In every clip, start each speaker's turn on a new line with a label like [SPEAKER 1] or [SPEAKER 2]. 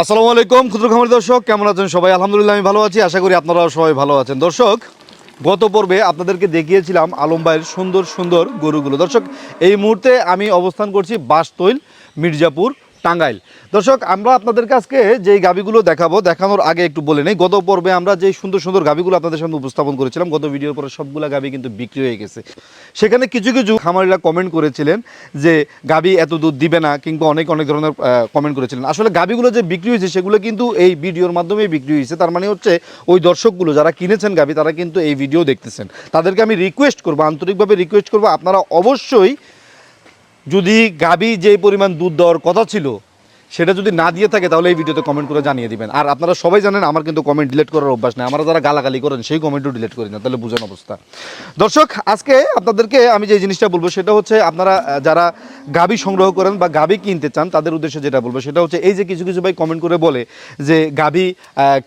[SPEAKER 1] আসসালামু আলাইকুম, ক্ষুদ্র খামারি দর্শক, কেমন আছেন সবাই? আলহামদুলিল্লাহ, আমি ভালো আছি, আশা করি আপনারাও সবাই ভালো আছেন। দর্শক, গত পর্বে আপনাদেরকে দেখিয়েছিলাম আলম ভাইয়ের সুন্দর সুন্দর গরুগুলো। দর্শক, এই মুহূর্তে আমি অবস্থান করছি বাসতৈল মির্জাপুর টাঙ্গাইল। দর্শক, আমরা আপনাদেরকে আজকে যে গাবিগুলো দেখাবো, দেখানোর আগে একটু বলে নেই, গত পর্বে আমরা যে সুন্দর সুন্দর গাবিগুলো আপনাদের সামনে উপস্থাপন করেছিলাম, গত ভিডিওর পরে সবগুলো গাবি কিন্তু বিক্রি হয়ে গেছে। সেখানে কিছু কিছু খামারিরা কমেন্ট করেছিলেন যে, গাবি এত দুধ দিবে না, কিংবা অনেক অনেক ধরনের কমেন্ট করেছিলেন। আসলে গাবিগুলো যে বিক্রি হয়েছে, সেগুলো কিন্তু এই ভিডিওর মাধ্যমেই বিক্রি হয়েছে। তার মানে হচ্ছে, ওই দর্শকগুলো যারা কিনেছেন গাবি, তারা কিন্তু এই ভিডিও দেখতেছেন। তাদেরকে আমি রিকোয়েস্ট করব, আন্তরিকভাবে রিকোয়েস্ট করব, আপনারা অবশ্যই যদি গাবি যে পরিমাণ দুধ দেওয়ার কথা ছিল সেটা যদি না দিয়ে থাকে, তাহলে এই ভিডিওতে কমেন্ট করে জানিয়ে দিবেন। আর আপনারা সবাই জানেন, আমার কিন্তু কমেন্ট ডিলিট করার অভ্যাস নেই। আমরা যারা গালাগালি করেন, সেই কমেন্টও ডিলিট করি না, তাহলে বুঝেন অবস্থা। দর্শক, আজকে আপনাদেরকে আমি যে জিনিসটা বলব, সেটা হচ্ছে আপনারা যারা গাবি সংগ্রহ করেন বা গাবি কিনতে চান, তাদের উদ্দেশ্যে যেটা বলব, সেটা হচ্ছে এই যে কিছু কিছু ভাই কমেন্ট করে বলে যে, গাবি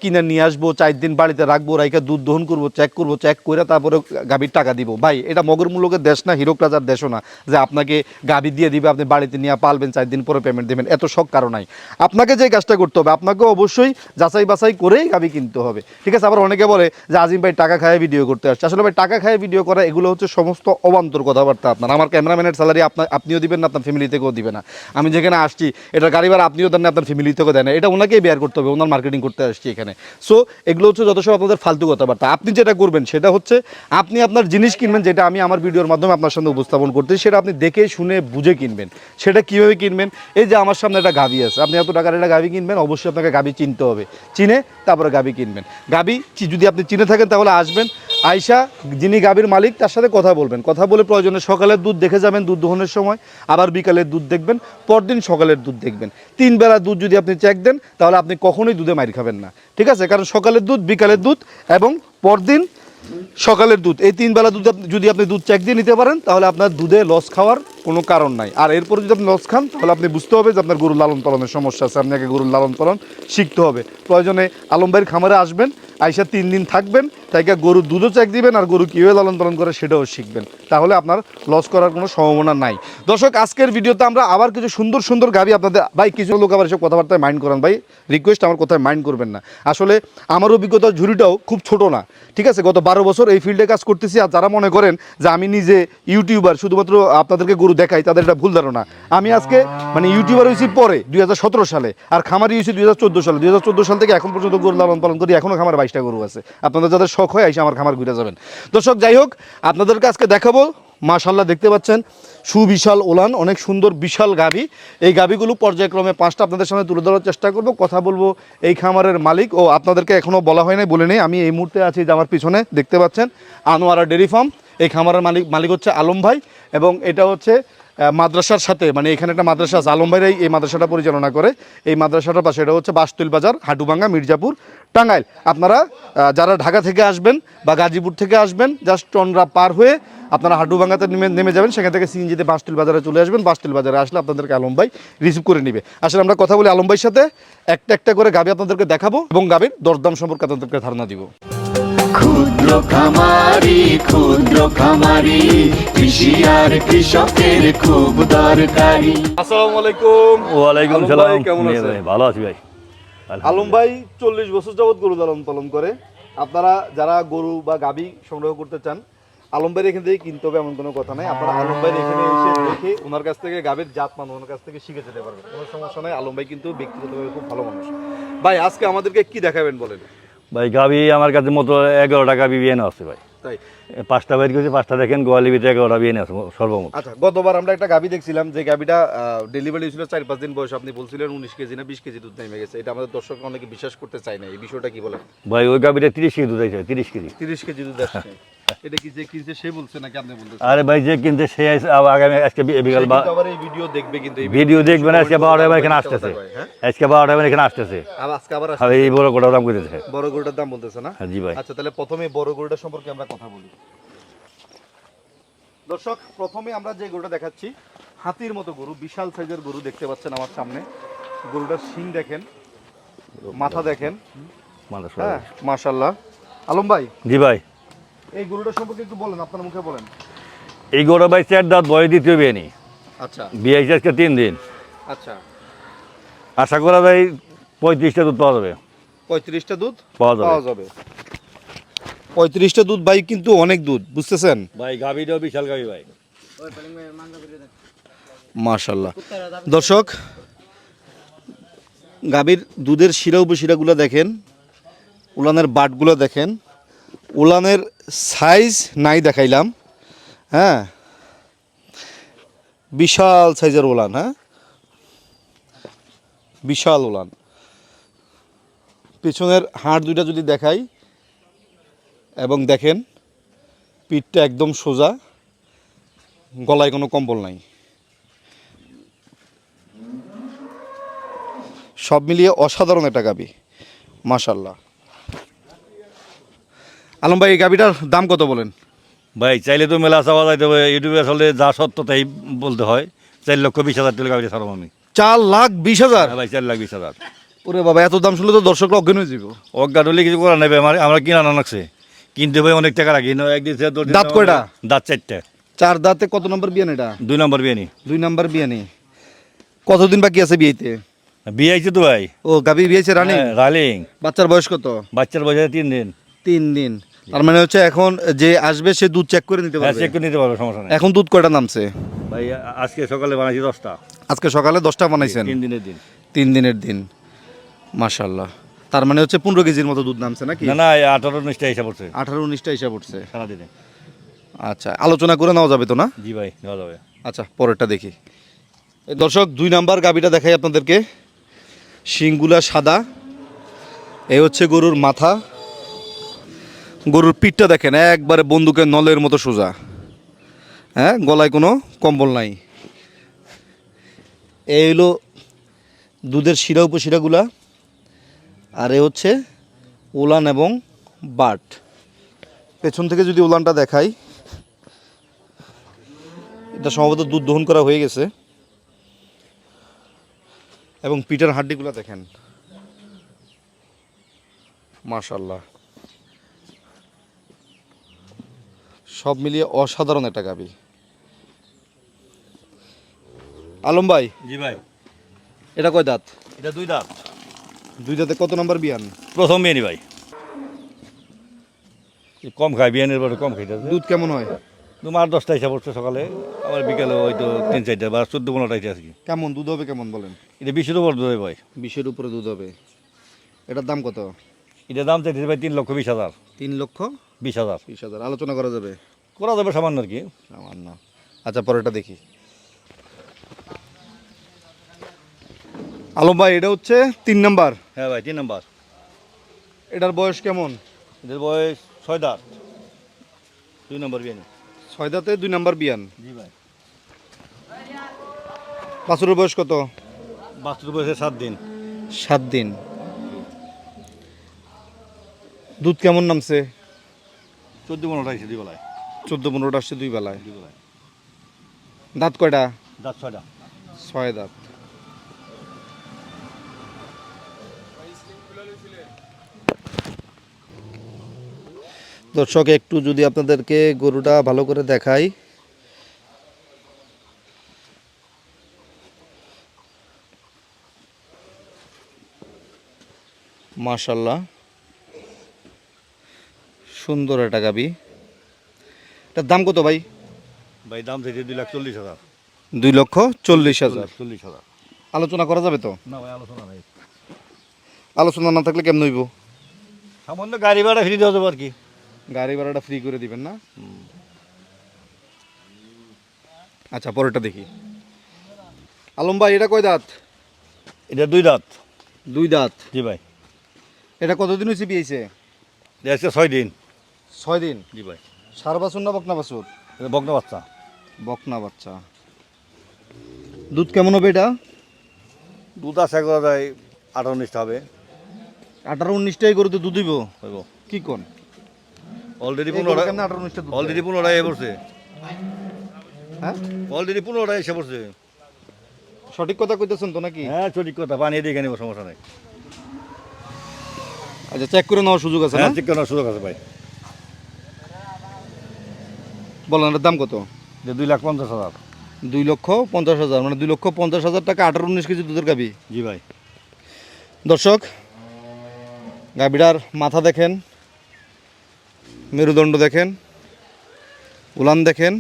[SPEAKER 1] কিনে নিয়ে আসব, চার দিন বাড়িতে রাখব রাইকা দুধ দহন করব চেক করব চেক করে তারপরে গাবির টাকা দিব। ভাই, এটা মগর মূলকের দেশ না হিরোক রাজার দেশও না, যে আপনাকে গাবি দিয়ে দিবে, আপনি বাড়িতে নিয়ে পালবেন, চার দিন পরে পেমেন্ট দেবেন। এত শখ কারও নাই। আপনাকে যে কাজটা করতে হবে, আপনাকে অবশ্যই যাচাই বাছাই করেই গাবি কিনতে হবে। ঠিক আছে? আবার অনেকে বলে যে, আজিম ভাই টাকা খায় ভিডিও করতে আসছে। আসলে ভাই, টাকা খায় ভিডিও করা, এগুলো হচ্ছে সমস্ত অবান্তর কথাবার্তা আপনার। আমার ক্যামেরাম্যানের স্যালারি আপনার আপনিও দিবেন না, আপনার ফ্যামিলি থেকেও দিবে না। আমি যেখানে আসছি এটা গাড়ি ভাড়া আপনিও দেন না, আপনার ফ্যামিলি থেকেও দেন না। এটা ওনাকেই বেয়ার করতে হবে, ওনার মার্কেটিং করতে আসছি এখানে। সো এগুলো হচ্ছে সব আপনাদের ফালতু কথাবার্তা। আপনি যেটা করবেন, সেটা হচ্ছে আপনি আপনার জিনিস কিনবেন, যেটা আমি আমার ভিডিওর মাধ্যমে আপনার সামনে উপস্থাপন করতেছি, সেটা আপনি দেখে, শুনে, বুঝে কিনবেন। সেটা কীভাবে কিনবেন? এই যে আমার সামনে একটা গাভি আছে আপনি এত টাকার একটা গাভি কিনবেন, অবশ্যই আপনাকে গাভি চিনতে হবে। চিনে তারপরে গাভি কিনবেন। গাভি যদি আপনি চিনে থাকেন তাহলে আসবেন। আয়সা যিনি গাভীর মালিক, তার সাথে কথা বলবেন। কথা বলে প্রয়োজনে সকালের দুধ দেখে যাবেন, দুধ দোহনের সময়। আবার বিকালের দুধ দেখবেন, পরদিন সকালের দুধ দেখবেন। তিন বেলা দুধ যদি আপনি চেক দেন, তাহলে আপনি কখনোই দুধে মাইর খাবেন না। ঠিক আছে? কারণ সকালের দুধ, বিকালের দুধ এবং পরদিন সকালের দুধ। এই তিন বেলা দুধ যদি আপনি দুধ চেক দিয়ে নিতে পারেন, তাহলে আপনার দুধে লস খাওয়ার কোনো কারণ নাই। আর এরপরে যদি আপনি লস খান, তাহলে আপনি বুঝতে হবে যে আপনার গরুর লালন পালনের সমস্যা আছে। আপনাকে গরুর লালন পালন শিখতে হবে। প্রয়োজনে আলমবাড়ির খামারে আসবেন আইসা তিন দিন থাকবেন, তাইকে গরুর দুধও চেক দিবেন আর গরু কীভাবে লালন পালন করে সেটাও শিখবেন। তাহলে আপনার লস করার কোনো সম্ভাবনা নাই। দর্শক, আজকের ভিডিওতে আমরা আবার কিছু সুন্দর সুন্দর গাবি আপনাদের ভাই, কিছু লোক আবার এসব কথাবার্তায় মাইন্ড করেন। ভাই রিকোয়েস্ট আমার কথায় মাইন্ড করবেন না। আসলে আমার অভিজ্ঞতার ঝুড়িটাও খুব ছোট না। ঠিক আছে, গত বারো বছর এই ফিল্ডে কাজ করতেছি আর যারা মনে করেন যে আমি নিজে ইউটিউবার শুধুমাত্র আপনাদেরকে গরু দেখাই, তাদের এটা ভুল ধারণা। আমি আজকে মানে ইউটিউবার হয়েছি পরে, দুই হাজার সতেরো সালে, আর খামারি হয়েছি দুই সালে। দু হাজার চোদ্দ সাল থেকে এখন পর্যন্ত গরু লালন পালন করি এখনও খামার বাইশটা গরু আছে। আপনাদের যাদের শখ হয়, এসে আমার খামার ঘুরে যাবেন। দর্শক, যাই হোক, আপনাদেরকে আজকে দেখাবো। মাশাল্লাহ দেখতে পাচ্ছেন, সুবিশাল ওলান, অনেক সুন্দর, বিশাল গাভী এই গাভীগুলো পর্যায়ক্রমে পাঁচটা আপনাদের সামনে তুলে ধরার চেষ্টা করব। কথা বলব এই খামারের মালিক। ও, আপনাদেরকে এখনও বলা হয় নাই, বলে নেই। আমি এই মুহূর্তে আছি যে আমার পিছনে, দেখতে পাচ্ছেন, আনোয়ারা ডেরি ফার্ম। এই খামারের মালিক মালিক হচ্ছে আলম ভাই এবং এটা হচ্ছে মাদ্রাসার সাথে মানে এখানে একটা মাদ্রাসা আছে, আলম ভাইরাই এই মাদ্রাসাটা পরিচালনা করে। এই মাদ্রাসাটার পাশে, এটা হচ্ছে বাসতুল বাজার হাটুভাঙ্গা, মির্জাপুর, টাঙ্গাইল। আপনারা যারা ঢাকা থেকে আসবেন বা গাজীপুর থেকে আসবেন জাস্ট টনরা পার হয়ে আপনারা হাটুভাঙ্গাতে নেমে নেমে যাবেন, সেখান থেকে সিএনজিতে বাসতুল বাজারে চলে আসবেন বাসতুল বাজারে আসলে আপনাদেরকে আলম ভাই রিসিভ করে নেবে। আসলে আমরা কথা বলি আলম ভাইয়ের সাথে, একটা একটা করে গাবি আপনাদেরকে দেখাবো এবং গাবির দরদাম সম্পর্কে আপনাদেরকে ধারণা দিব।
[SPEAKER 2] ক্ষুদ্র খামারি ক্ষুদ্র খামারি কৃষি আর কৃষকের খুব দরকারি।
[SPEAKER 1] আসসালামু আলাইকুম।
[SPEAKER 3] ওয়ালাইকুম সালাম।
[SPEAKER 1] কেমন আছেন?
[SPEAKER 3] ভালো আছি ভাই।
[SPEAKER 1] আলম ভাই চল্লিশ বছর যাবৎ গরু লালন পালন করে। আপনারা যারা গরু বা গাবি সংগ্রহ করতে চান আলম ভাইয়ের এখান থেকে কিনতে হবে এমন কোনো কথা নাই। আপনারা আলম ভাইয়ের এখানে এসে দেখে ওনার কাছ থেকে গাবির জাত মান ওনার কাছ থেকে শিখে যেতে পারবেন। কোনো সমস্যা নাই আলম ভাই কিন্তু ব্যক্তিগতভাবে খুব ভালো মানুষ। ভাই আজকে আমাদেরকে কি দেখাবেন বলেন?
[SPEAKER 3] ভাই গাবি আমার কাছে মতো এগারোটা গাবি বিয়ে আছে ভাই।
[SPEAKER 1] তাই?
[SPEAKER 3] পাঁচটা বাইর করেছি পাঁচটা দেখেন গোয়ালি ভিতরে এগারোটা বিয়ে আছে সর্বমোট।
[SPEAKER 1] আচ্ছা গতবার আমরা একটা গাবি দেখছিলাম যে গাবিটা ডেলিভারি হয়েছিল চার পাঁচ দিন বয়স আপনি বলছিলেন উনিশ কেজি না বিশ কেজি দুধ নেমে গেছে। এটা আমাদের দর্শক অনেকে বিশ্বাস করতে চায় না এই বিষয়টা কি বলে
[SPEAKER 3] ভাই ওই গাবিটা তিরিশ কেজি দুধ আছে তিরিশ কেজি।
[SPEAKER 1] তিরিশ কেজি দুধ আসছে। এটা কি যে কিনছে সে বলছে নাকি আপনি বলতেছেন?
[SPEAKER 3] আরে ভাই যে কিনতে সে আগামী আজকে বি- বিকাল বা
[SPEAKER 1] আবার এই ভিডিও দেখবে কিন্তু এই
[SPEAKER 3] ভিডিও দেখবেন আজকে
[SPEAKER 1] comment
[SPEAKER 3] বারোটা
[SPEAKER 1] করে
[SPEAKER 3] এখানে আসতেছে।
[SPEAKER 1] হ্যাঁ?
[SPEAKER 3] আজকে বারোটা এখানে আসতেছে।
[SPEAKER 1] আজকে আবার
[SPEAKER 3] এই বড় দাম করেছে
[SPEAKER 1] বড় দাম বলতেছে না?
[SPEAKER 3] হ্যাঁ জি ভাই।
[SPEAKER 1] আচ্ছা তাহলে প্রথমে বড় সম্পর্কে আমরা কথা বলি। দর্শক প্রথমে আমরা যে গরুটা দেখাচ্ছি হাতির মতো গরু বিশাল সাইজের গরু দেখতে পাচ্ছেন আমার সামনে। গরুটার শিং দেখেন মাথা দেখেন। হ্যাঁ মাশাল্লাহ আলম ভাই
[SPEAKER 3] জি ভাই।
[SPEAKER 1] এই গরুটার সম্পর্কে একটু বলেন আপনার মুখে বলেন।
[SPEAKER 3] এই গরু ভাই চার দাঁত বয়স দ্বিতীয় বিয়ে নি
[SPEAKER 1] আচ্ছা।
[SPEAKER 3] বিয়ে আজকে তিন দিন।
[SPEAKER 1] আচ্ছা।
[SPEAKER 3] আশা করা যায় পঁয়ত্রিশটা দুধ পাওয়া যাবে।
[SPEAKER 1] পঁয়ত্রিশটা দুধ
[SPEAKER 3] পাওয়া যাবে।
[SPEAKER 1] পঁয়ত্রিশটা দুধ ভাই কিন্তু অনেক দুধ বুঝতেছেন?
[SPEAKER 3] ভাই গাভিটাও বিশাল গাভি ভাই।
[SPEAKER 1] মাশাল্লাহ। দর্শক গাভীর দুধের শিরা উপশিরাগুলো দেখেন উলানের বাটগুলো দেখেন। উলানের সাইজ নাই দেখাইলাম হ্যাঁ? বিশাল সাইজের উলান হ্যাঁ? বিশাল উলান। পিছনের হাড় দুইটা যদি দেখাই এবং দেখেন, পিঠটা একদম সোজা, গলায় কোনো কম্বল নাই। সব মিলিয়ে অসাধারণ একটা গাবি মাশাল্লাহ আলম ভাই এই গাবিটার দাম কত বলেন?
[SPEAKER 3] ভাই চাইলে তো মেলা চাওয়া যাইতে হবে ইউটিউবে আসলে যা সত্য তাই বলতে হয় চার লক্ষ বিশ হাজার টাকা গাড়ি ছাড়াম আমি।
[SPEAKER 1] চার লাখ বিশ হাজার?
[SPEAKER 3] হ্যাঁ ভাই চার লাখ বিশ হাজার।
[SPEAKER 1] ওরে বাবা এত দাম শুনলে তো দর্শকরা অজ্ঞান হয়ে যাব।
[SPEAKER 3] অজ্ঞান হলে কিছু করার নেবে আমার আমরা কিনা না লাগছে কিনতে ভাই অনেক টাকা রাখি না একদিন
[SPEAKER 1] দাঁত কয়টা?
[SPEAKER 3] দাঁত চারটে।
[SPEAKER 1] চার দাঁতে কত নম্বর বিয়ান এটা?
[SPEAKER 3] দুই নম্বর বিয়ে নি
[SPEAKER 1] দুই নম্বর বিয়ানি। কতদিন বাকি আছে বিয়েতে?
[SPEAKER 3] বিয়ে আইছে তো ভাই।
[SPEAKER 1] ও গাবি বিয়েছে রানি
[SPEAKER 3] রালিং
[SPEAKER 1] বাচ্চার বয়স কত?
[SPEAKER 3] বাচ্চার বয়স তিন দিন।
[SPEAKER 1] তিন দিন। তার মানে হচ্ছে এখন যে আসবে সে দুধ চেক করে নিতে
[SPEAKER 3] হ্যাঁ
[SPEAKER 1] পারবে।
[SPEAKER 3] চেক করে নিতে পারবে সমস্যা নেই।
[SPEAKER 1] এখন দুধ কয়টা নামছে?
[SPEAKER 3] ভাই আজকে সকালে বানাইছি দশটা।
[SPEAKER 1] আজকে সকালে দশটা বানাইছেন?
[SPEAKER 3] তিন দিনের দিন।
[SPEAKER 1] তিন দিনের দিন। মাশাল্লাহ তার মানে হচ্ছে পনেরো কেজির মতো দুধ নামছে নাকি?
[SPEAKER 3] না না আঠারো উনিশটা হিসাব পড়ছে।
[SPEAKER 1] আঠারো উনিশটা হিসাব উঠছে
[SPEAKER 3] সারাদিনে।
[SPEAKER 1] আচ্ছা আলোচনা করে নেওয়া যাবে তো না?
[SPEAKER 3] জি ভাই দেওয়া যাবে।
[SPEAKER 1] আচ্ছা পরেরটা দেখি। এই দর্শক দুই নাম্বার গাবিটা দেখাই আপনাদেরকে। শিংগুলা সাদা। এই হচ্ছে গরুর মাথা। গরুর পিঠটা দেখেন, একবারে বন্দুকের নলের মতো সোজা। হ্যাঁ গলায় কোনো কম্বল নাই। এই হলো দুধের শিরা উপশিরাগুলা, আর এ হচ্ছে উলান এবং বাট। পেছন থেকে যদি উলানটা দেখাই, এটা সম্ভবত দুধ দহন করা হয়ে গেছে। এবং পিটার হাড্ডিগুলো দেখেন। মাশাল্লাহ সব মিলিয়ে অসাধারণ একটা গাবি। আলম ভাই
[SPEAKER 3] জি ভাই।
[SPEAKER 1] এটা কয় দাঁত?
[SPEAKER 3] এটা দুই দাঁত।
[SPEAKER 1] দুই দাঁতে কত নম্বর বিয়ান?
[SPEAKER 3] প্রথম বিয়ে নি ভাই কম খাই বিয়ানের পরে কম খাইতেছে
[SPEAKER 1] দুধ কেমন হয়?
[SPEAKER 3] তোমার দশটা হিসাব পড়ছে সকালে আবার বিকালে হয়তো তিন চারটা বা চোদ্দ পনেরোটা আছে। আজকে
[SPEAKER 1] কেমন দুধ হবে কেমন বলেন?
[SPEAKER 3] এটা বিশের উপর দুধ হবে ভাই।
[SPEAKER 1] বিশের উপরে দুধ হবে। এটার দাম কত?
[SPEAKER 3] এটা দাম চাইতেছে ভাই তিন লক্ষ বিশ হাজার।
[SPEAKER 1] তিন লক্ষ
[SPEAKER 3] বিশ হাজার।
[SPEAKER 1] বিশ হাজার। আলোচনা করা যাবে।
[SPEAKER 3] করা যাবে সামান্য আর কি।
[SPEAKER 1] সামান্য। আচ্ছা পরেরটা দেখি। আলম ভাই এটা হচ্ছে তিন নাম্বার।
[SPEAKER 3] হ্যাঁ ভাই তিন নম্বর।
[SPEAKER 1] এটার বয়স কেমন?
[SPEAKER 3] এদের বয়স ছয় দাঁত দুই নম্বর বিয়ান।
[SPEAKER 1] ছয় দাঁতে দুই নাম্বার বিয়ান।
[SPEAKER 3] জি ভাই।
[SPEAKER 1] বাছুরের বয়স কত?
[SPEAKER 3] বাস্তুর বয়সে সাত দিন।
[SPEAKER 1] সাত দিন। দুধ কেমন নামছে?
[SPEAKER 3] চোদ্দ পনেরোটা আছে দুই বেলায়
[SPEAKER 1] চোদ্দ পনেরোটা আসছে দুই বেলায়। দাঁত কয়টা?
[SPEAKER 3] দাঁত ছয়টা।
[SPEAKER 1] ছয় দাঁত। দর্শক একটু যদি আপনাদেরকে গরুটা ভালো করে দেখাই। মাশাল্লাহ সুন্দর একটা গাবি। এটার দাম কত ভাই?
[SPEAKER 3] ভাই দাম চাইছে দুই লাখ চল্লিশ হাজার।
[SPEAKER 1] দুই লক্ষ চল্লিশ হাজার।
[SPEAKER 3] চল্লিশ হাজার।
[SPEAKER 1] আলোচনা করা যাবে তো?
[SPEAKER 3] না ভাই আলোচনা নাই।
[SPEAKER 1] আলোচনা না থাকলে কেমন হইব?
[SPEAKER 3] সামান্য গাড়ি ভাড়া ফ্রি দেওয়া যাবে আর কি।
[SPEAKER 1] গাড়ি ভাড়াটা ফ্রি করে দিবেন না? আচ্ছা পরেরটা দেখি। আলম ভাই এটা কয় দাঁত?
[SPEAKER 3] এটা দুই দাঁত।
[SPEAKER 1] দুই দাঁত।
[SPEAKER 3] জি ভাই।
[SPEAKER 1] এটা কতদিন হয়েছে বিয়েছে
[SPEAKER 3] এটা ছয় দিন।
[SPEAKER 1] ছয় দিন?
[SPEAKER 3] জি ভাই।
[SPEAKER 1] সার বাছুর না বকনা বাছুর?
[SPEAKER 3] এটা বকনা বাচ্চা।
[SPEAKER 1] বকনা বাচ্চা। দুধ কেমন হবে এটা?
[SPEAKER 3] দুধ আশা করা যায় আঠারো উনিশটা হবে।
[SPEAKER 1] আঠারো উনিশটাই গরুতে দুধ দিব?
[SPEAKER 3] হইব।
[SPEAKER 1] কি কোন?
[SPEAKER 3] অলরেডি পনেরোটা
[SPEAKER 1] কেমনে আঠারো উনিশটা
[SPEAKER 3] অলরেডি? পনেরোটা এসে পড়ছে।
[SPEAKER 1] হ্যাঁ?
[SPEAKER 3] অলরেডি পনেরোটা এসে পড়ছে।
[SPEAKER 1] সঠিক কথা কইতেছেন তো নাকি?
[SPEAKER 3] হ্যাঁ সঠিক কথা পানি দিয়ে নেব সমস্যা নাই।
[SPEAKER 1] আচ্ছা চেক করে নেওয়ার সুযোগ আছে না?
[SPEAKER 3] হ্যাঁ চেক করার সুযোগ আছে ভাই।
[SPEAKER 1] বলেন দাম কত?
[SPEAKER 3] যে দুই লাখ পঞ্চাশ হাজার।
[SPEAKER 1] দুই লক্ষ পঞ্চাশ হাজার মানে দুই লক্ষ পঞ্চাশ হাজার টাকা আঠারো উনিশ কেজি দুধের গাবি
[SPEAKER 3] জি ভাই।
[SPEAKER 1] দর্শক গাবিটার মাথা দেখেন মেরুদণ্ড দেখেন উলান দেখেন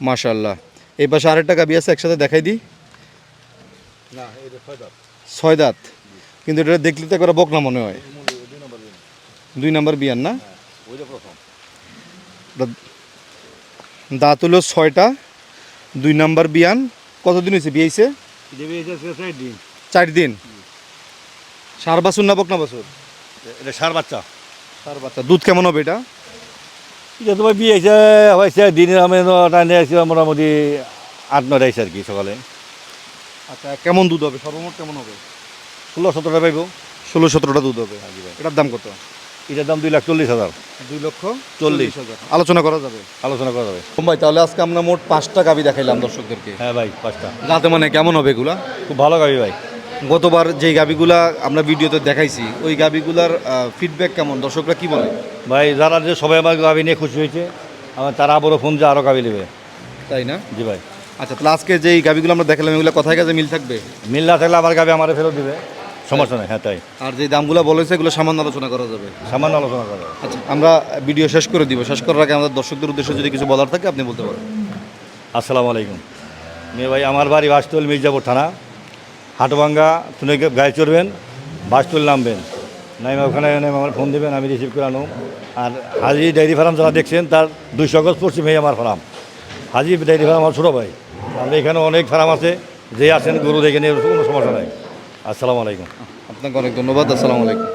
[SPEAKER 1] মাশাল্লাহ এই পাশে আরেকটা গাবি আছে একসাথে দেখাই দিই। ছয় দাঁত। কিন্তু এটা দেখলে তো একবার বকনা মনে হয়। দুই নাম্বার বিয়ান। না? দা- দাঁত হলো ছয়টা দুই নাম্বার বিয়ান। কতদিন হয়েছে বিয়েছে চার দিন। সার বাছুর না বকনা বাছুর?
[SPEAKER 3] এটা সার বাচ্চা।
[SPEAKER 1] সার বাচ্চা। দুধ কেমন হবে এটা?
[SPEAKER 3] এটা তোমার বিয়ে হয়েছে দিনের আমি টাইনে আসছি মোটামুটি আট নয় আইসি আর কি সকালে।
[SPEAKER 1] আচ্ছা কেমন দুধ হবে? সর্বমোট কেমন হবে?
[SPEAKER 3] ষোলো সতেরোটা পাইব।
[SPEAKER 1] ষোলো সতেরোটা দুধ হবে। এটার দাম কত?
[SPEAKER 3] এটার দাম দুই লাখ চল্লিশ হাজার।
[SPEAKER 1] দুই লক্ষ
[SPEAKER 3] চল্লিশ।
[SPEAKER 1] হাজার। আলোচনা করা যাবে।
[SPEAKER 3] আলোচনা করা যাবে।
[SPEAKER 1] ভাই তাহলে আজকে আমরা মোট পাঁচটা গাবি দেখাইলাম দর্শকদেরকে।
[SPEAKER 3] হ্যাঁ ভাই পাঁচটা।
[SPEAKER 1] রাতে মানে কেমন হবে এগুলা?
[SPEAKER 3] খুব ভালো গাবি ভাই।
[SPEAKER 1] গতবার যেই গাবিগুলা আমরা ভিডিওতে দেখাইছি ওই গাবিগুলার ফিডব্যাক কেমন? দর্শকরা কি বলে?
[SPEAKER 3] ভাই যারা যে সবাই আমার গাবি নিয়ে খুশি হয়েছে আমার তারা আবারও ফোন যে আরও গাবি নেবে।
[SPEAKER 1] তাই না?
[SPEAKER 3] জি ভাই।
[SPEAKER 1] আচ্ছা তাহলে আজকে যেই গাবিগুলো আমরা দেখালাম এগুলো কথায় কাজে মিল থাকবে?
[SPEAKER 3] মিল না থাকলে আমার গাবি আমার ফেরত দিবে। সমস্যা নেই হ্যাঁ তাই।
[SPEAKER 1] আর যে দামগুলো বলেছে এগুলো সামান্য আলোচনা করা যাবে।
[SPEAKER 3] সামান্য আলোচনা করা যাবে।
[SPEAKER 1] আচ্ছা আমরা ভিডিও শেষ করে দিব। শেষ করার আগে আমাদের দর্শকদের উদ্দেশ্যে যদি কিছু বলার থাকে আপনি বলতে পারেন।
[SPEAKER 3] আসসালামু আলাইকুম। মেয়ে ভাই আমার বাড়ি বাসতল মির্জাপুর থানা। হাটভাঙ্গা তুমি গায়ে চড়বেন বাসতল নামবেন। নাইমা ওখানে আমার ফোন দেবেন আমি রিসিভ করে আনো আর হাজি ডায়েরি ফার্ম যারা দেখছেন তার দুইশো গজ পশ্চিমেই আমার ফার্ম। হাজি ডায়েরি ফার্ম আমার ছোটো ভাই। আমরা এখানে অনেক ফার্ম আছে যে আছেন গরু দেখে নিয়ে কোনো সমস্যা নাই। আসসালামু আলাইকুম।
[SPEAKER 1] আপনাকে অনেক ধন্যবাদ আসসালামু আলাইকুম।